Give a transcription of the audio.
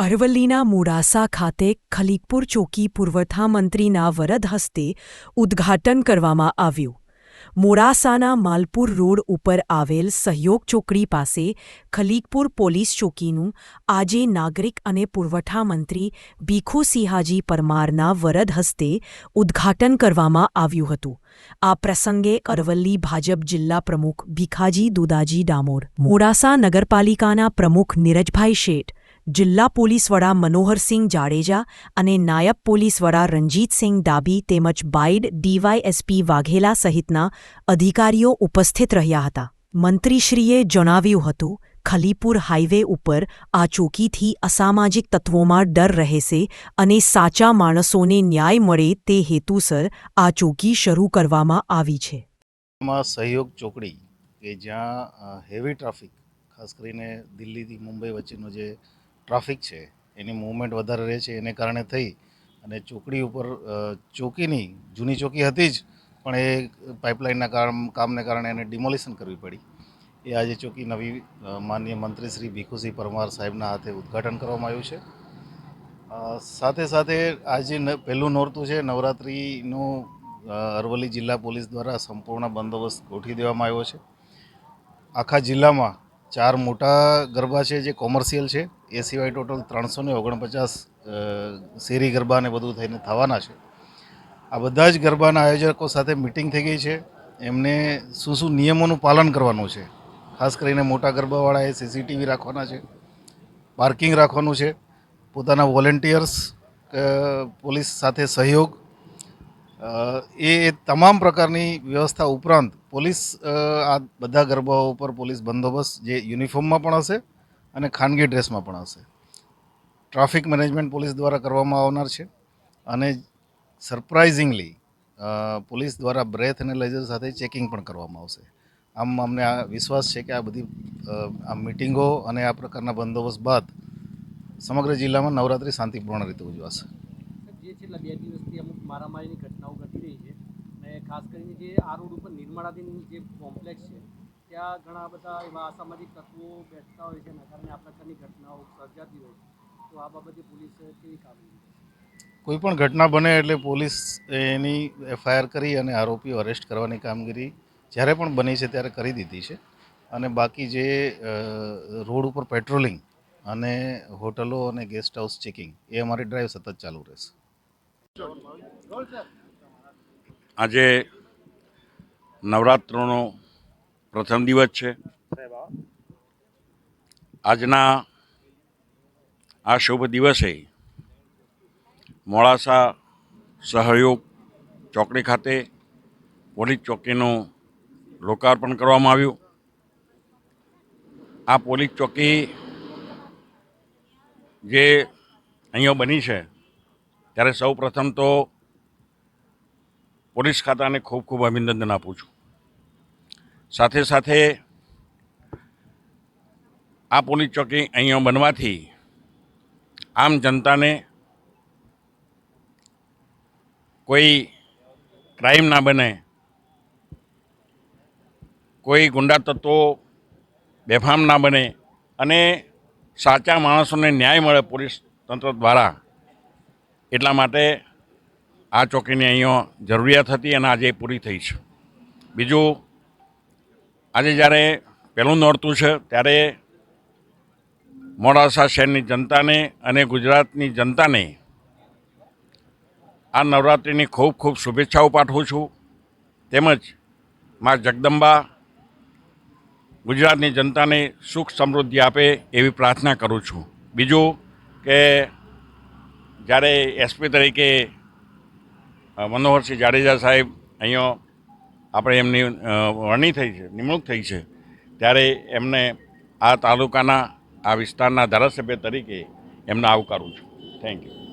અરવલ્લીના મોડાસા ખાતે ખલીકપુર ચોકી પુરવઠા મંત્રીના વરદ હસ્તે ઉદ્ઘાટન કરવામાં આવ્યું. મોડાસાના માલપુર રોડ ઉપર આવેલ સહયોગ ચોકડી પાસે ખલીકપુર પોલીસ ચોકીનું આજે નાગરિક અને પુરવઠા મંત્રી ભીખુ સિંહાજી પરમારના વરદ હસ્તે ઉદ્ઘાટન કરવામાં આવ્યું હતું. આ પ્રસંગે અરવલ્લી ભાજપ જિલ્લા પ્રમુખ ભીખાજી દુદાજી ડામોર, મોડાસા નગરપાલિકાના પ્રમુખ નીરજભાઈ શેઠ જિલ્લા પોલીસ વડા મનોહરસિંહ જાડેજા અને નાયબ પોલીસ વડા રણજીતસિંહ ડાબી તેમજ બાઇડ ડીવાયએસપી વાઘેલા સહિતના અધિકારીઓ ઉપસ્થિત રહ્યા હતા. મંત્રીશ્રીએ જણાવ્યું હતું, ખલીપુર હાઇવે ઉપર આ ચોકીથી અસામાજિક તત્વોમાં ડર રહેશે અને સાચા માણસોને ન્યાય મળે તે હેતુસર આ ચોકી શરૂ કરવામાં આવી છે. સહયોગ ચોકડી કે જ્યાં હેવી ટ્રાફિક ખાસ કરીને દિલ્હીથી મુંબઈ વચ્ચેનો જે ટ્રાફિક છે, એની મૂવમેન્ટ વધારે રહે છે, એને કારણે થઈ અને ચોકડી ઉપર ચોકીની જૂની ચોકી હતી જ, પણ એ પાઇપલાઇનના કામ, કામને કારણે એને ડિમોલિશન કરવી પડી. એ આજે ચોકી નવી માનનીય મંત્રી શ્રી ભીખુસિંહ પરમાર સાહેબના હાથે ઉદ્ઘાટન કરવામાં આવ્યું છે. સાથે સાથે આજે પહેલું નોરતું છે, નવરાત્રિનું અરવલ્લી જિલ્લા પોલીસ દ્વારા સંપૂર્ણ બંદોબસ્ત ગોઠવી દેવામાં આવ્યો છે. આખા જિલ્લામાં ચાર મોટા ગરબા છે જે કોમર્શિયલ છે. એ સિવાય ટોટલ ત્રણસો ને ઓગણપચાસ શેરી ગરબા ને બધું થઈને થવાના છે. આ બધા જ ગરબાના આયોજકો સાથે મિટિંગ થઈ ગઈ છે. એમને શું શું નિયમોનું પાલન કરવાનું છે. ખાસ કરીને મોટા ગરબાવાળાએ સીસીટીવી રાખવાના છે, પાર્કિંગ રાખવાનું છે, પોતાના વોલેન્ટિયર્સ પોલીસ સાથે સહયોગ એ તમામ પ્રકારની વ્યવસ્થા ઉપરાંત પોલીસ આ બધા ગરબાઓ ઉપર પોલીસ બંદોબસ્ત જે યુનિફોર્મમાં પણ હશે અને ખાનગી ડ્રેસમાં પણ હશે. ટ્રાફિક મેનેજમેન્ટ પોલીસ દ્વારા કરવામાં આવનાર છે અને સરપ્રાઇઝિંગલી પોલીસ દ્વારા બ્રેથ અને લેઝર સાથે ચેકિંગ પણ કરવામાં આવશે. આમ અમને આ વિશ્વાસ છે કે આ બધી આ મિટિંગો અને આ પ્રકારના બંદોબસ્ત બાદ સમગ્ર જિલ્લામાં નવરાત્રિ શાંતિપૂર્ણ રીતે ઉજવાશે. છેલ્લા બે દિવસથી અમુક મારામારીની ઘટનાઓ ઘટી રહી છે અને ખાસ કરીને જે આ રોડ ઉપર નિર્માણાધીન જે કોમ્પ્લેક્સ છે, ત્યાં ઘણા બધા એવા અસામાજિક તત્વો બેઠતા હોય છે, એના કારણે આ પ્રકારની ઘટનાઓ સર્જાતી હોય છે. તો આ બાબતે પોલીસ કેવી કામગીરી કોઈ પણ ઘટના બને એટલે પોલીસ એની એફઆઈઆર કરી અને આરોપીઓ અરેસ્ટ કરવાની કામગીરી જ્યારે પણ બની છે ત્યારે કરી દીધી છે. અને બાકી જે રોડ ઉપર પેટ્રોલિંગ અને હોટલો અને ગેસ્ટ હાઉસ ચેકિંગ એ અમારી ડ્રાઈવ સતત ચાલુ રહેશે. આજે નવરાત્રનો પ્રથમ દિવસ છે. આજના આ શુભ દિવસે મોડાસા સહયોગ ચોકડી ખાતે પોલીસ ચોકીનું લોકાર્પણ કરવામાં આવ્યું. આ પોલીસ ચોકી જે અહીંયા બની છે ત્યારે સૌ પ્રથમ તો પોલીસ ખાતાને ખૂબ ખૂબ અભિનંદન આપું છું. સાથે સાથે આ પોલીસ ચોકી અહીંયા બનવાથી આમ જનતાને કોઈ ક્રાઇમ ના બને, કોઈ ગુંડા તત્વો બેફામ ના બને અને સાચા માણસોને ન્યાય મળે પોલીસ તંત્ર દ્વારા એટલા માટે આ ચોકીની અહીંયા જરૂરિયાત હતી અને આજે પૂરી થઈ છે. બીજું, આજે જ્યારે પહેલું નોરતું છે, ત્યારે મોડાસા શહેરની જનતાને અને ગુજરાતની જનતાને આ નવરાત્રિની ખૂબ ખૂબ શુભેચ્છાઓ પાઠવું છું. તેમજ મા જગદંબા ગુજરાતની જનતાને સુખ સમૃદ્ધિ આપે એવી પ્રાર્થના કરું છું. બીજું કે જ્યારે એસપી તરીકે મનોહરસિંહ જાડેજા સાહેબ અહીંયા આપણે એમની વરણી થઈ છે, નિમણૂક થઈ છે, ત્યારે એમને આ તાલુકાના, આ વિસ્તારના ધારાસભ્ય તરીકે એમને આવકારું છું. Thank you